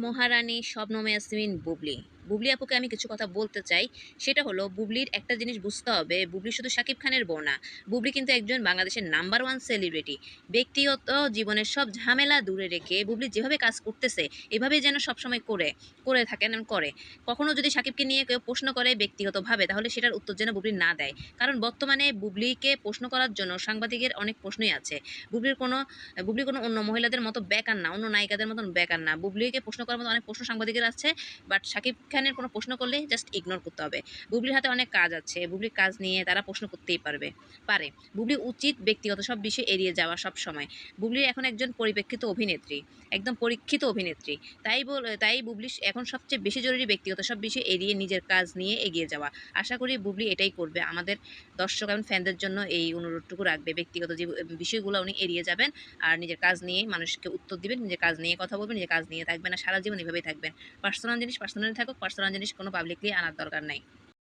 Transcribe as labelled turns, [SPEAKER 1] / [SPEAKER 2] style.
[SPEAKER 1] মহারানী শবনম ইয়াসমিন বুবলি। বুবলি আপুকে আমি কিছু কথা বলতে চাই। সেটা হলো, বুবলির একটা জিনিস বুঝতে হবে, বুবলি শুধু শাকিব খানের বউ না। বুবলি কিন্তু একজন বাংলাদেশের নাম্বার ওয়ান সেলিব্রিটি ব্যক্তিগত জীবনের সব ঝামেলা দূরে রেখে বুবলি যেভাবে কাজ করতেছে এভাবে যেন সবসময় করে করে থাকেন, করে। কখনো যদি শাকিবকে নিয়ে কেউ প্রশ্ন করে ব্যক্তিগতভাবে, তাহলে সেটার উত্তর যেন বুবলি না দেয়। কারণ বর্তমানে বুবলিকে প্রশ্ন করার জন্য সাংবাদিকের অনেক প্রশ্নই আছে। বুবলির কোনো বুবলি কোনো অন্য মহিলাদের মতো বেকার না, অন্য নায়িকাদের মতন বেকার না। বুবলিকে প্রশ্ন করার মতো অনেক প্রশ্ন সাংবাদিকের আছে বাট শাকিব খানের কোনো প্রশ্ন করলে জাস্ট ইগনোর করতে হবে। বুবলির হাতে অনেক কাজ আছে, বুবলির কাজ নিয়ে তারা প্রশ্ন করতেই পারবে। পারে। বুবলি উচিত ব্যক্তিগত সব বিষয় এড়িয়ে যাওয়া সব সময়। বুবলি এখন একজন পরিপ্রেক্ষিত অভিনেত্রী, একদম পরীক্ষিত অভিনেত্রী। তাই বল, তাই বুবলি এখন সবচেয়ে বেশি জরুরি ব্যক্তিগত সব বিষয় এড়িয়ে নিজের কাজ নিয়ে এগিয়ে যাওয়া। আশা করি বুবলি এটাই করবে। আমাদের দর্শক এবং ফ্যানদের জন্য এই অনুরোধটুকু রাখবে। ব্যক্তিগত যে বিষয়গুলো উনি এড়িয়ে যাবেন আর নিজের কাজ নিয়ে মানুষকে উত্তর দিবেন, নিজের কাজ নিয়ে কথা বলবেন, নিজের কাজ নিয়ে থাকবেন আর সারা জীবন এভাবেই থাকবেন। পার্সোনাল জিনিস পার্সোনালি থাকুক পার্সোনাল জিনিস কোনো পাবলিকলি আনার দরকার নাই।